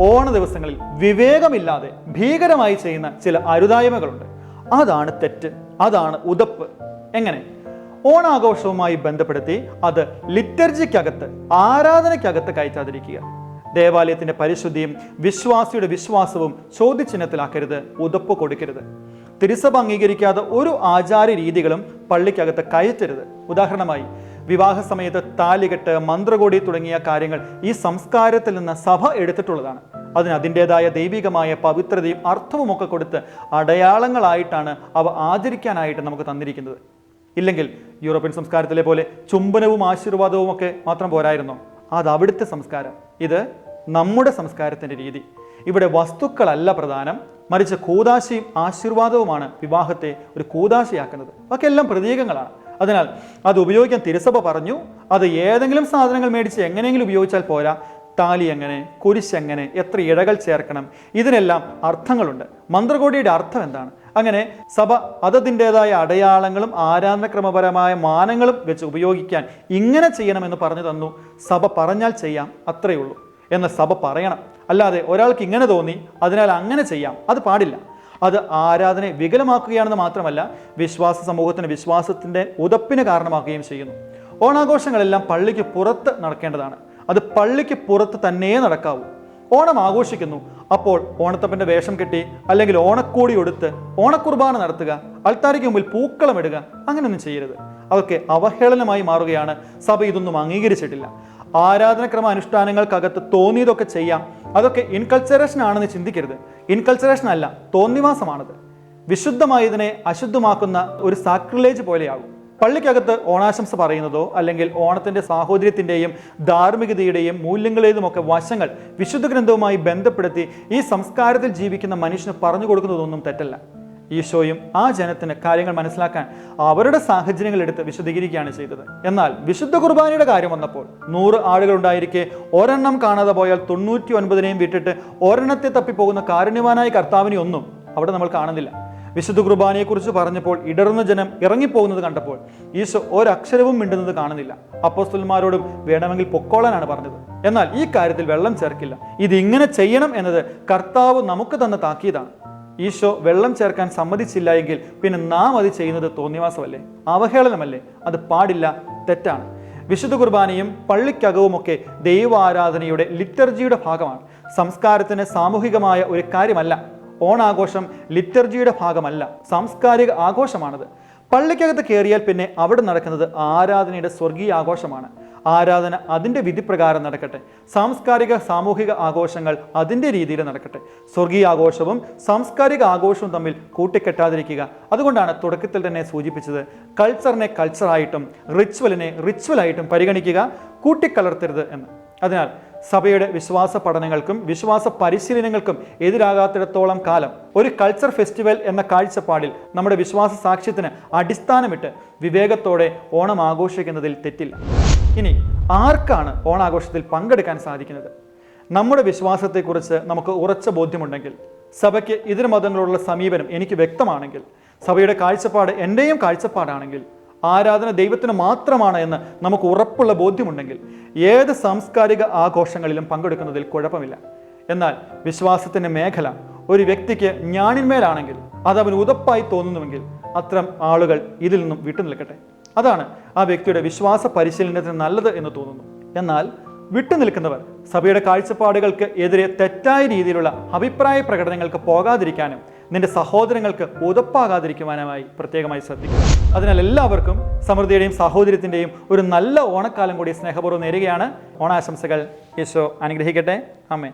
ഓണ ദിവസങ്ങളിൽ വിവേകമില്ലാതെ ഭീകരമായി ചെയ്യുന്ന ചില അരുതായ്മകളുണ്ട്. അതാണ് തെറ്റ് അതാണ് ഉതപ്പ്. എങ്ങനെ? ഓണാഘോഷവുമായി ബന്ധപ്പെടുത്തി അത് ലിറ്റർജിക്കകത്ത് ആരാധനയ്ക്കകത്ത് കയറ്റാതിരിക്കുക. ദേവാലയത്തിന്റെ പരിശുദ്ധിയും വിശ്വാസിയുടെ വിശ്വാസവും ചോദ്യചിഹ്നത്തിലാക്കരുത് ഉതപ്പ് കൊടുക്കരുത്. തിരുസഭ അംഗീകരിക്കാതെ ഒരു ആചാര രീതികളും പള്ളിക്കകത്ത് കയറ്റരുത്. ഉദാഹരണമായി വിവാഹ സമയത്ത് താലികെട്ട് മന്ത്രകോടി തുടങ്ങിയ കാര്യങ്ങൾ ഈ സംസ്കാരത്തിൽ നിന്ന് സഭ എടുത്തിട്ടുള്ളതാണ്. അതിന് അതിന്റെതായ ദൈവികമായ പവിത്രതയും അർത്ഥവുമൊക്കെ കൊടുത്ത് അടയാളങ്ങളായിട്ടാണ് അവ ആചരിക്കാനായിട്ട് നമുക്ക് തന്നിരിക്കുന്നത്. ഇല്ലെങ്കിൽ യൂറോപ്യൻ സംസ്കാരത്തിലെ പോലെ ചുംബനവും ആശീർവാദവും ഒക്കെ മാത്രം പോരായിരുന്നു? അത് അവിടുത്തെ സംസ്കാരം. ഇത് നമ്മുടെ സംസ്കാരത്തിന്റെ രീതി. ഇവിടെ വസ്തുക്കളല്ല പ്രധാനം. മറിച്ച് കൂതാശയും ആശീർവാദവുമാണ് വിവാഹത്തെ ഒരു കൂതാശയാക്കുന്നത്. ഒക്കെ എല്ലാം പ്രതീകങ്ങളാണ്. അതിനാൽ അത് ഉപയോഗിക്കാൻ തിരുസഭ പറഞ്ഞു അത് ഏതെങ്കിലും സാധനങ്ങൾ മേടിച്ച് എങ്ങനെയെങ്കിലും ഉപയോഗിച്ചാൽ പോരാ. താലി എങ്ങനെ കുരിശ് എങ്ങനെ എത്ര ഇഴകൾ ചേർക്കണം ഇതിനെല്ലാം അർത്ഥങ്ങളുണ്ട്. മന്ത്രകോടിയുടെ അർത്ഥം എന്താണ്? അങ്ങനെ സഭ അതതിന്റെതായ അടയാളങ്ങളും ആരാധനക്രമപരമായ മാനങ്ങളും വെച്ച് ഉപയോഗിക്കാൻ ഇങ്ങനെ ചെയ്യണമെന്ന് പറഞ്ഞു തന്നു. സഭ പറഞ്ഞാൽ ചെയ്യാം അത്രയേ ഉള്ളൂ. എന്ന് സഭ പറയണം. അല്ലാതെ ഒരാൾക്ക് ഇങ്ങനെ തോന്നി അതിനാൽ അങ്ങനെ ചെയ്യാം. അത് പാടില്ല. അത് ആരാധനയെ വികലമാക്കുകയാണെന്ന് മാത്രമല്ല വിശ്വാസ സമൂഹത്തിന് വിശ്വാസത്തിന്റെ ഉതപ്പിന് കാരണമാക്കുകയും ചെയ്യുന്നു. ഓണാഘോഷങ്ങളെല്ലാം പള്ളിക്ക് പുറത്ത് നടക്കേണ്ടതാണ്. അത് പള്ളിക്ക് പുറത്ത് തന്നെ നടക്കാവൂ. ഓണം ആഘോഷിക്കുന്നു അപ്പോൾ ഓണത്തപ്പന്റെ വേഷം കെട്ടി അല്ലെങ്കിൽ ഓണക്കോടി എടുത്ത് ഓണക്കുർബാന നടത്തുക അൾത്താരയ്ക്ക് മുമ്പിൽ പൂക്കളം ഇടുക അങ്ങനെയൊന്നും ചെയ്യരുത്. അതൊക്കെ അവഹേളനമായി മാറുകയാണ്. സഭ ഇതൊന്നും അംഗീകരിച്ചിട്ടില്ല. ആരാധനക്രമ അനുഷ്ഠാനങ്ങൾക്കകത്ത് തോന്നിയതൊക്കെ ചെയ്യാം. അതൊക്കെ ഇൻകൾച്ചറേഷൻ ആണെന്ന് ചിന്തിക്കരുത്. ഇൻകൾച്ചറേഷൻ അല്ല തോന്നിവാസമാണത്. വിശുദ്ധമായതിനെ അശുദ്ധമാക്കുന്ന ഒരു സാക്രിലേജ് പോലെയാകും. പള്ളിക്കകത്ത് ഓണാശംസ പറയുന്നതോ അല്ലെങ്കിൽ ഓണത്തിന്റെ സാഹോദര്യത്തിന്റെയും ധാർമ്മികതയുടെയും മൂല്യങ്ങളേതുമൊക്കെ വശങ്ങൾ വിശുദ്ധ ഗ്രന്ഥവുമായി ബന്ധപ്പെടുത്തി ഈ സംസ്കാരത്തിൽ ജീവിക്കുന്ന മനുഷ്യന് പറഞ്ഞു കൊടുക്കുന്നതൊന്നും തെറ്റല്ല. ഈശോയും ആ ജനത്തിന് കാര്യങ്ങൾ മനസ്സിലാക്കാൻ അവരുടെ സാഹചര്യങ്ങൾ എടുത്ത് വിശദീകരിക്കുകയാണ് ചെയ്തത്. എന്നാൽ വിശുദ്ധ കുർബാനയുടെ കാര്യം വന്നപ്പോൾ നൂറ് ആളുകൾ ഉണ്ടായിരിക്കെ ഒരെണ്ണം കാണാതെ പോയാൽ തൊണ്ണൂറ്റി ഒൻപതിനെയും വിട്ടിട്ട് ഒരെണ്ണത്തെ തപ്പിപ്പോകുന്ന കാരുണ്യവാനായ കർത്താവിനെ ഒന്നും അവിടെ നമ്മൾ കാണുന്നില്ല. വിശുദ്ധ കുർബാനയെക്കുറിച്ച് പറഞ്ഞപ്പോൾ ഇടറുന്ന ജനം ഇറങ്ങിപ്പോകുന്നത് കണ്ടപ്പോൾ ഈശോ ഒരക്ഷരവും മിണ്ടുന്നത് കാണുന്നില്ല. അപ്പോസ്തലന്മാരോടും വേണമെങ്കിൽ പൊക്കോളാനാണ് പറഞ്ഞത്. എന്നാൽ ഈ കാര്യത്തിൽ വെള്ളം ചേർക്കില്ല. ഇതിങ്ങനെ ചെയ്യണം എന്നത് കർത്താവ് നമുക്ക് തന്ന താക്കീതാണ്. ഈശോ വെള്ളം ചേർക്കാൻ സമ്മതിച്ചില്ല എങ്കിൽ പിന്നെ നാം അത് ചെയ്യുന്നത് തോന്നിവാസമല്ലേ? അവഹേളനമല്ലേ? അത് പാടില്ല തെറ്റാണ്. വിശുദ്ധ കുർബാനയും പള്ളിക്കകവുമൊക്കെ ദൈവാരാധനയുടെ ലിറ്റർജിയുടെ ഭാഗമാണ്. സംസ്കാരത്തിന് സാമൂഹികമായ ഒരു കാര്യമല്ല. ഓണാഘോഷം ലിറ്റർജിയുടെ ഭാഗമല്ല. സാംസ്കാരിക ആഘോഷമാണത്. പള്ളിക്കകത്ത് കയറിയാൽ പിന്നെ അവിടെ നടക്കുന്നത് ആരാധനയുടെ സ്വർഗീയ ആഘോഷമാണ്. ആരാധന അതിന്റെ വിധിപ്രകാരം നടക്കട്ടെ. സാംസ്കാരിക സാമൂഹിക ആഘോഷങ്ങൾ അതിന്റെ രീതിയിൽ നടക്കട്ടെ. സ്വർഗീയ ആഘോഷവും സാംസ്കാരിക ആഘോഷവും തമ്മിൽ കൂട്ടിക്കെട്ടാതിരിക്കുക. അതുകൊണ്ടാണ് തുടക്കത്തിൽ തന്നെ സൂചിപ്പിച്ചത് കൾച്ചറിനെ കൾച്ചറായിട്ടും റിച്വലിനെ റിച്വലായിട്ടും പരിഗണിക്കുക കൂട്ടിക്കലർത്തരുത് എന്ന്. അതിനാൽ സഭയുടെ വിശ്വാസ പഠനങ്ങൾക്കും വിശ്വാസ പരിശീലനങ്ങൾക്കും എതിരാകാത്തിടത്തോളം കാലം ഒരു കൾച്ചർ ഫെസ്റ്റിവൽ എന്ന കാഴ്ചപ്പാടിൽ നമ്മുടെ വിശ്വാസ സാക്ഷ്യത്തിന് അടിസ്ഥാനമിട്ട് വിവേകത്തോടെ ഓണം ആഘോഷിക്കുന്നതിൽ തെറ്റില്ല. ഇനി ആർക്കാണ് ഓണാഘോഷത്തിൽ പങ്കെടുക്കാൻ സാധിക്കുന്നത്? നമ്മുടെ വിശ്വാസത്തെക്കുറിച്ച് നമുക്ക് ഉറച്ച ബോധ്യമുണ്ടെങ്കിൽ സഭയ്ക്ക് ഇതര മതങ്ങളോടുള്ള സമീപനം എനിക്ക് വ്യക്തമാണെങ്കിൽ സഭയുടെ കാഴ്ചപ്പാട് എന്റെയും കാഴ്ചപ്പാടാണെങ്കിൽ ആരാധന ദൈവത്തിന് മാത്രമാണ് എന്ന് നമുക്ക് ഉറപ്പുള്ള ബോധ്യമുണ്ടെങ്കിൽ ഏത് സാംസ്കാരിക ആഘോഷങ്ങളിലും പങ്കെടുക്കുന്നതിൽ കുഴപ്പമില്ല. എന്നാൽ വിശ്വാസത്തിന്റെ മേഖല ഒരു വ്യക്തിക്ക് ഞാനിന്മേലാണെങ്കിൽ അത് അവന് ഉതപ്പായി തോന്നുന്നുവെങ്കിൽ അത്തരം ആളുകൾ ഇതിൽ നിന്നും വിട്ടു നിൽക്കട്ടെ. അതാണ് ആ വ്യക്തിയുടെ വിശ്വാസ പരിശീലനത്തിന് നല്ലത് എന്ന് തോന്നുന്നു. എന്നാൽ വിട്ടുനിൽക്കുന്നവർ സഭയുടെ കാഴ്ചപ്പാടുകൾക്ക് എതിരെ തെറ്റായ രീതിയിലുള്ള അഭിപ്രായ പ്രകടനങ്ങൾക്ക് പോകാതിരിക്കാനും നിന്റെ സഹോദരങ്ങൾക്ക് ഉതപ്പാകാതിരിക്കുവാനുമായി പ്രത്യേകമായി ശ്രദ്ധിക്കുക. അതിനാൽ എല്ലാവർക്കും സമൃദ്ധിയുടെയും സാഹോദര്യത്തിന്റെയും ഒരു നല്ല ഓണക്കാലം കൂടി സ്നേഹപൂർവം നേരുകയാണ്. ഓണാശംസകൾ യേശോ അനുഗ്രഹിക്കട്ടെ. അമ്മേ